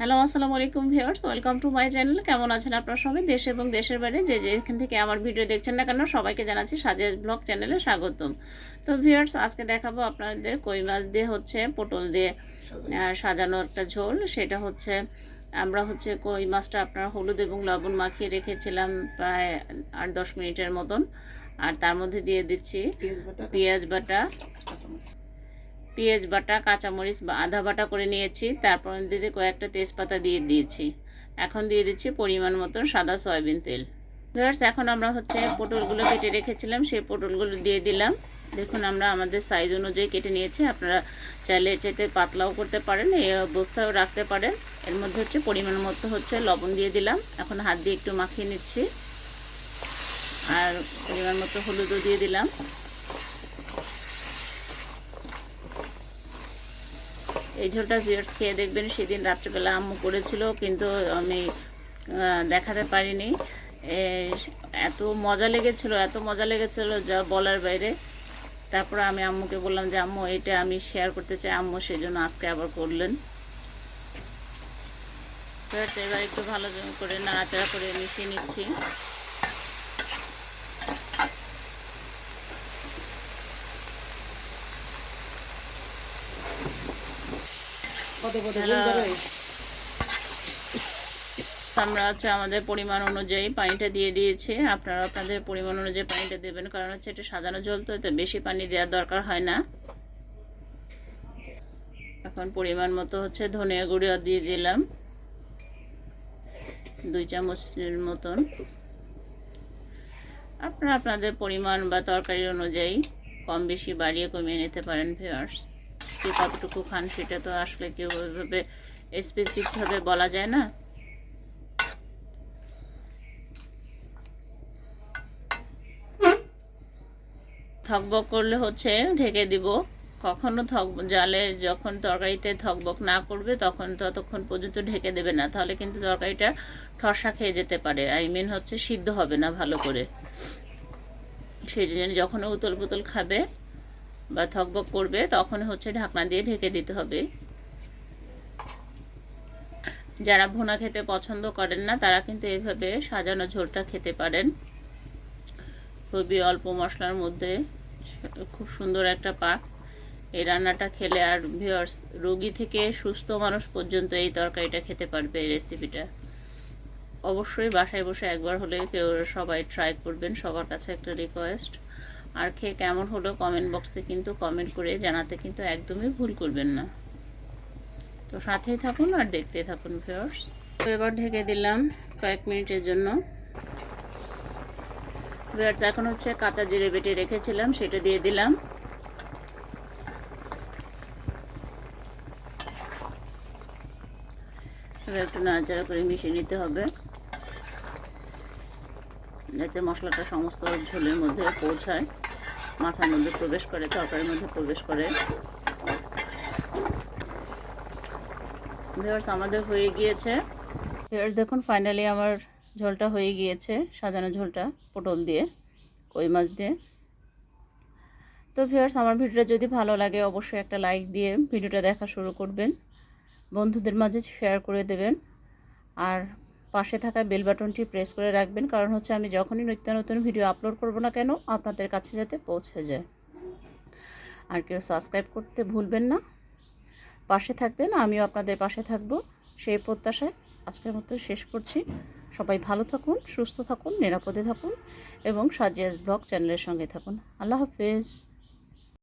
Hello আসসালামু আলাইকুম viewers welcome to my channel. কেমন আছেন আপনারা সবাই? দেশ এবং দেশের বাইরে যে যেখান থেকে আমার ভিডিও দেখছেন না কেন সবাইকে জানাচ্ছি সাজেজ ব্লগ চ্যানেলে স্বাগতম। তো ভিউয়ার্স আজকে দেখাবো আপনাদের কই মাছ দিয়ে হচ্ছে পটল দিয়ে সাজানো। একটা ঝোল। সেটা হচ্ছে আমরা হচ্ছে কই মাছটা আপনার হলুদ এবং লবণ মাখিয়ে রেখেছিলাম প্রায় আট দশ মিনিটের মতন। আর তার মধ্যে দিয়ে দিচ্ছি পেঁয়াজ বাটা। পেঁয়াজ বাটা, কাঁচামরিচ বা আধা বাটা করে নিয়েছি। তারপর দিতে কয়েকটা তেজপাতা দিয়ে দিয়েছি। এখন দিয়ে দিচ্ছি পরিমাণ মতন সাদা সয়াবিন তেল। ভিউয়ার্স এখন আমরা হচ্ছে পটলগুলো কেটে রেখেছিলাম, সেই পটলগুলো দিয়ে দিলাম। দেখুন, আমরা আমাদের সাইজ অনুযায়ী কেটে নিয়েছি। আপনারা চাইলে চাইতে পাতলাও করতে পারেন, এই অবস্থাও রাখতে পারেন। এর মধ্যে হচ্ছে পরিমাণ মতো হচ্ছে লবণ দিয়ে দিলাম। এখন হাত দিয়ে একটু মাখিয়ে নিচ্ছি। আর পরিমাণ মতো হলুদও দিয়ে দিলাম। এই ঝোলটা ভিউয়ার্স খেয়ে দেখবেন, সেদিন রাত্রিবেলা আম্মু করেছিল, কিন্তু আমি দেখাতে পারিনি। এত মজা লেগেছিল, এত মজা লেগেছিল যা বলার বাইরে। তারপর আমি আম্মুকে বললাম যে, আম্মু, এটা আমি শেয়ার করতে চাই। আম্মু সেই জন্য আজকে আবার করলেন। এবার একটু ভালো করে নাড়াচাড়া করে মিশিয়ে নিচ্ছি। আমরা হচ্ছে আমাদের পরিমাণ অনুযায়ী পানিটা দিয়ে দিয়েছি। আপনারা আপনাদের পরিমাণ অনুযায়ী পানিটা দেবেন কারণ হচ্ছে এটা সাজানো জল তো বেশি পানি দেওয়ার দরকার হয় না। এখন পরিমাণ মতো হচ্ছে ধনিয়া গুঁড়ো দিয়ে দিলাম। দুই চামচের মতন। আপনারা আপনাদের পরিমাণ বা তরকারি অনুযায়ী কম বেশি বাড়িয়ে কমিয়ে নিতে পারেন ভিউয়ার্স কে কতটুকু খান সেটা তো আসলে কেউ ওইভাবে স্পেসিফিকভাবে বলা যায় না। থকবক করলে হচ্ছে ঢেকে দিব। কখনো থক জালে যখন তরকারিতে থকবক না করবে তখন ততক্ষণ পর্যন্ত ঢেকে দেবে না। তাহলে কিন্তু তরকারিটা ঠসা খেয়ে যেতে পারে। আই মিন হচ্ছে সিদ্ধ হবে না ভালো করে। সেই জন্য যখন উতল পুতল খাবে বা থকবক করবে, তখন হচ্ছে ঢাকনা দিয়ে ঢেকে দিতে হবে। যারা ভুনা খেতে পছন্দ করেন না, তারা কিন্তু এভাবে সাজানো ঝোলটা খেতে পারেন। খুবই অল্প মশলার মধ্যে, খুব সুন্দর একটা পাক। এই রান্নাটা খেলে আর ভিওর্স রোগী থেকে সুস্থ মানুষ পর্যন্ত এই তরকারিটা খেতে পারবে এই রেসিপিটা অবশ্যই বাসায় বসে একবার হলে কেউ সবাই ট্রাই করবেন, সবার কাছে একটা রিকোয়েস্ট আর খেয়ে কেমন হলো কমেন্ট বক্সে কিন্তু কমেন্ট করে জানাতে কিন্তু একদমই ভুল করবেন না। তো সাথেই থাকুন আর দেখতে থাকুন ভিওর্স তো এবার ঢেকে দিলাম কয়েক মিনিটের জন্য। ভিওর্স এখন হচ্ছে কাঁচা জিরে বেটে রেখেছিলাম, সেটা দিয়ে দিলাম। একটু নাড়াচাড়া করে মিশিয়ে নিতে হবে। যাতে মশলাটা সমস্ত ঝোলের মধ্যে পৌঁছায়, মাথার মধ্যে প্রবেশ করে, তরকারির মধ্যে প্রবেশ করে। ভিউয়ার্স আমাদের হয়ে গিয়েছে। ভিউয়ার্স দেখুন ফাইনালি আমার ঝোলটা হয়ে গিয়েছে, সাজানো ঝোলটা, পটল দিয়ে, কই মাছ দিয়ে। তো ভিউয়ার্স আমার ভিডিওটা যদি ভালো লাগে, অবশ্যই একটা লাইক দিয়ে ভিডিওটা দেখা শুরু করবেন। বন্ধুদের মাঝে শেয়ার করে দেবেন। আর পাশে থাকা বেল বাটনটি প্রেস করে রাখবেন। কারণ হচ্ছে আমি যখনই নিত্য নতুন ভিডিও আপলোড করব না কেন, আপনাদের কাছে যাতে পৌঁছে যায়। আর কেউ সাবস্ক্রাইব করতে ভুলবেন না। পাশে থাকবেন, আমিও আপনাদের পাশে থাকব। সেই প্রত্যাশায় আজকের মতো শেষ করছি। সবাই ভালো থাকুন, সুস্থ থাকুন, নিরাপদে থাকুন এবং সাজিয়াস ব্লগ চ্যানেলের সঙ্গে থাকুন। আল্লাহ হাফেজ।